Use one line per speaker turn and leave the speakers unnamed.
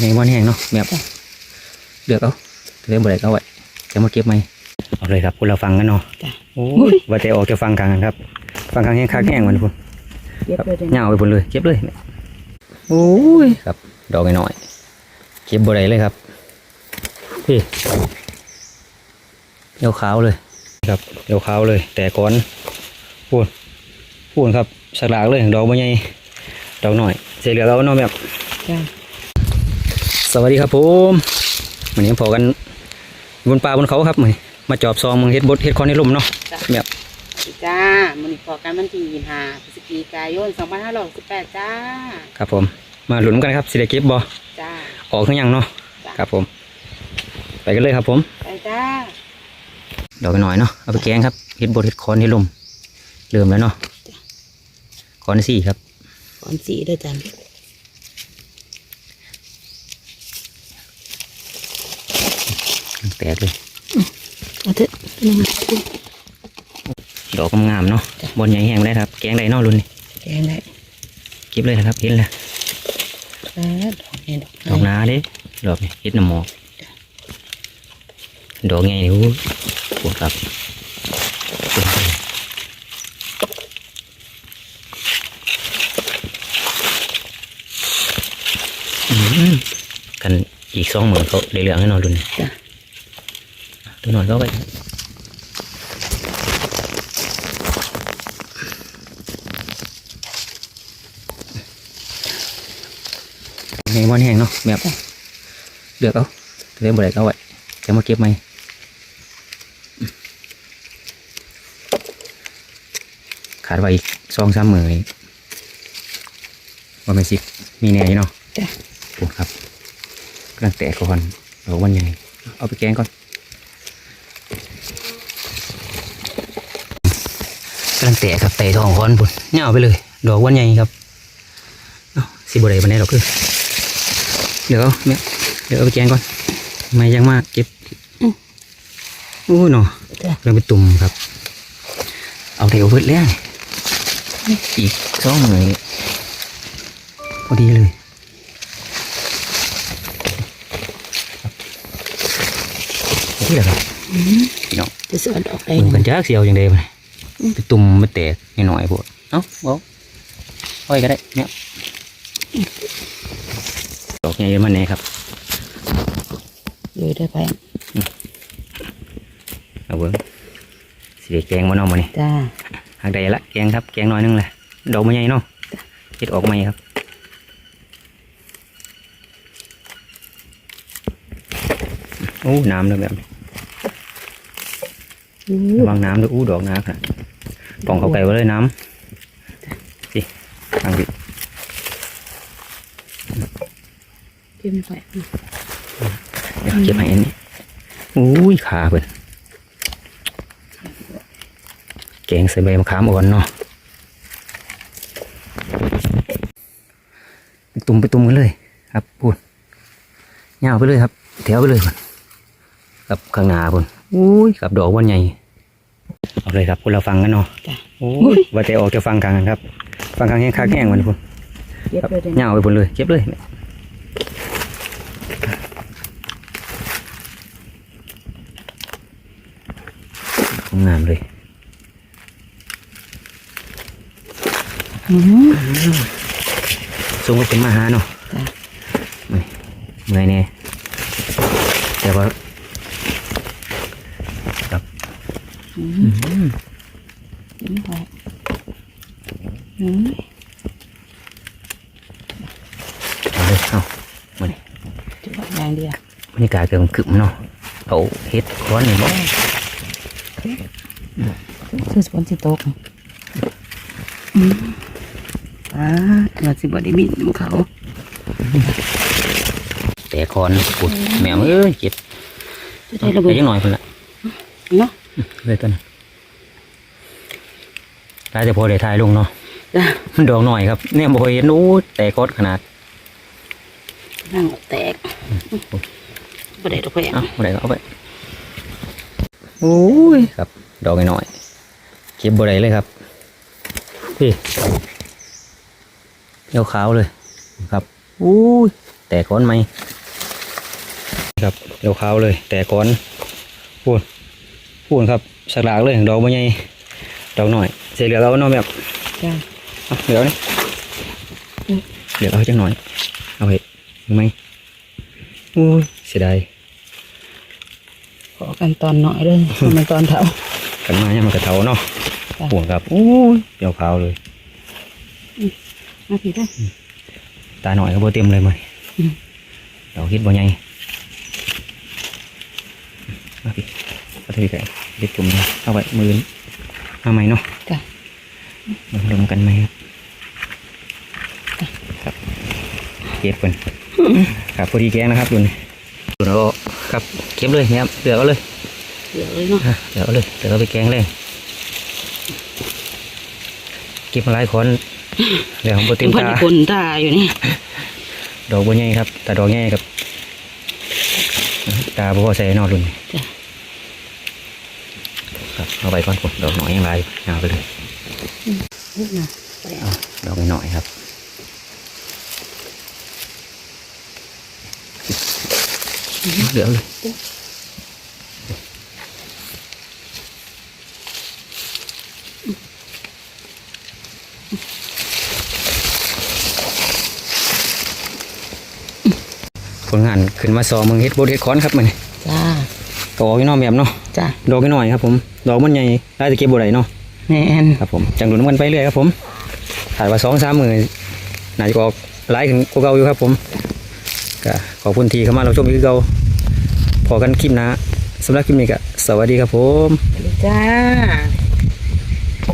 ในวันแห้งเนาะแบบเลือกเอาเลือกบ่ได้ก็เอาไว้จะมาเก็บไหมเอาเลยครับคุณเราฟังกันเนาะ
จ้ะ
โอ้ยว่าแต่ออกจะฟังกลางกันครับ ฟังกลางแห้งคักแห้งมันพุ่น
เก็บ
ครับ
เลยเด้อ
เหงาไปพุ่นเลยเก็บเลยโอ้ยครับ ดอกน้อยๆเก็บบ่ได้เลยครับพี่เดี๋ยวขาวเลยครับเดี๋ยวขาวเลย แต่ก่อนพูนพูนครับสลากเลยดอกบ่ใหญ่ดอกน้อยเสียเหลือเอาเนาะแบบ
จ้า
สวัสดีครับผมวันนี้พอกันบนป่าบนเขาครับมือนี้มาจอบซองมึงเฮ็ดบดเฮ็ดคอนในลมเนาะแบบ
จ้ามื้อนี้พอกันวันที่25พฤศจิกายน2568จ้า
ครับผม มาหลุนกันครับสิได้เก็บบ่
จ้า
ออกขึ้นยังเนาะ
จ้ะ
ครับผม ไปกันเลยครับผม
ไปจ้า
ดอกหน่อยเนาะเอาไปแกงครับเฮ็ดบดเฮ็ดคอนในลมเริ่มแล้วเนาะคอนสี่ครับ
ก่อนสีเด้อจ้า
แตกเลย
เอาเถอะ
ดอกงามๆเนาะบนใหญ่แห้งได้ครับ แกงได้เนาะรุ่นนี้
แกงได้
เก็บเลยนะครับเห็นแล้ว
แป๊ดดอกนี่ดอก
ดอกหนาเด้ดอกนี่เฮ็ดน้ำหมอกดอกใหญ่นี่โอ้ยปวดครับปวดเลยอืมกันอีกสองหมื่นเขาได้เหลืองให้นอนรุ่นนี้
จ้า
ตัวนอนก็ไปในวันแห้งเนาะ แบบเลือกเอาเลือกบ่ได้ก็เอาไว้จะมาเก็บไหมขาดไว้อีกสองสามหมื่นนี่ว่าไม่นสิมีแน่อยู่เนาะ
จ้า
โอ้ครับกำลังแตกก่อนเอาวันใหญ่เอาไปแกงก่อน กำลังแตกครับแตกทองคอนพุ่นเนี่ยเอาไปเลย ดอกวันใหญ่ครับสิบอะไรบันไดหรอกคือเดี๋ยวเนี่ยเดี๋ยวเอาไปแกงก่อนไม่ยังมากเก็บอู้หนอเริ่มเป็นตุ่มครับ เอาเดี๋ยวเพิดแล้วอีกสองหน่อยพอดีเลยนี่แหละครับพี่น้อง
จะสวนดอกได้
มึงกันจักเสียวอย่างเดียวมัน ไปตุ่มมาแตกนิดหน่อยพวกเอ้าเอาเอาไว้ก็ได้เนี่ยดอกใหญ่มันแน่ครับ
เลยได้ไป
เอาเบิ้งสีแกงมันเอามานี่
จ้า
หากใดละแกงครับแกงน้อยนึงแหละดอกมันใหญ่เนาะเฮ็ดออกใหม่ครับโอ้น้ำเลยแบบนี้ระวังน้ำด้วยอู้ดอกน้ำครั บป่องเขาไก่ไว้เลยน้ำสิทางดิ
เก็บไป
เดี๋ยวเก็บให้อันนี้อุ้ยขาเพิ่นแกงใส่ใบมะขามอ่อนเนาะไปตุ่มไปตุ่มกันเลย ครับพูดยาวไปเลยครับ แถวไปเลยพุ่นกับข้างหน้าพุ่นอุ้ยกับดอกวันใหญ่ เอาเลยครับคุณเราฟังกันเนาะ
จ้า
โอ้ยว่าแต่ออกจะฟังกลางกันครับ ฟังกลางแห้งคักแห้งมันพุ่น
เก็บ
ครับ
เลยเด้อ
ยาวไปพุ่นเลยเก็บเลยงามเลย
อืม
สูงไปเป็นมาหาเนาะ
จ้ะ
เมื่อยเมื่อยแน่แต่ว่าครับ
อืม
อืม
เก็บไปอืม
เอาเลยเอามานี่
จุดอย่างเดียว
บรรยากาศเกิดขึ้นเนาะเอาเฮ็ดค้อนนี่บ่
คือสวนสิตกอืมอ่าเราสิบ่ได้บินนำเขา
แต่ค้อนปุดแมวเอ้ยเจ็บ
จะได้ระเบิ
แต่
ด
ยังหน่อยเพิ่นละ
เนาะ
เลยต้นได้แต่พอได้ถ่ายลงเนาะ
จ้า
มันดอกหน่อยครับ เนี่ยบ่เคยเห็นโอ้แต่กอดขนาด
นั่งแตกบ่ได้ดอกแพง
เอาบ่ได้ก็เอาไปโอ้ยครับ ดอกน้อยๆเก็บบ่ได้เลยครับพี่เขียวขาวเลยครับอู้ยแต่ก้อนไหม
อ
ครับเดี๋ยวขาวเลย แต่ก่อนพูน พูนครับสักหลากเลยดอกบ่ใหญ่ดอกหน่อยเสียเหลือเอาเนาะแบบ
จ้า
เอาเหลือนี่เหลือเอาจังหน่อยเอาไปยังไหมอุ้ยเสียดาย
ขอกันตอนหน่อยเลยมันตอนเท่า
กันมาเนี่ยมันกระเทาเนาะ
จ้ะ
ห่วงครับอุ้ยเดี๋ยวขาวเลย
มาพี่ได้
ตาหน่อยก็บ่เต็มเลยมัน
อืม
ดอกคิดบ่ใหญ่มา พี่เอาทีกันเด็ดจุ่มเลยเอาไว้มือนี้มาใหม่เนาะ
จ้า
มาลงกันไหมครับครับเก็บกันครับพอดีแกงนะครับดูนี่ดูแล้วก็ครับเก็บเลยเนี่ยครับเหลือเอาเลย
เดี๋ยวเลยเนาะ
อะเหลือเอาเลยเหลือเอาไปแกงเลยเก็บมาหลายคนเหลือของโปรตี
เป็น
น
คน
ตา
ที่คนตาอยู่นี่
ดอกบัวใหญ่ครับแต่ดอกใหญ่ครับตาบัวใส่นอกรุ่น
จ้า
ครับ เอาไปก่อนผมดอกหน่อยยังไรเอาไปเลย
นี่นะไปเอา
ดอกหน่อยครับเหลือเลยผลงานขึ้นมาสองมึงเฮ็ดโบดเฮ็ดคอนครับมัน
จ้า
ก็ออกน้อยแบบเนาะ
จ้า
ดอกน้อยครับผมดอกมันใหญ่ได้จะเก็บบ่ได้เนาะ
แม่น
ครับผมจังหลุนกันไปเรื่อยครับผมถ่ายว่าสองสามมือน่าจะออกหลายถึงกว่าเก่าอยู่ครับผมก็ขอบคุณทีเข้ามาเราชมอีกคือเก่าพอกันคลิปหนะสำหรับคลิปนี้ก็สวัสดีครับผม
จ้า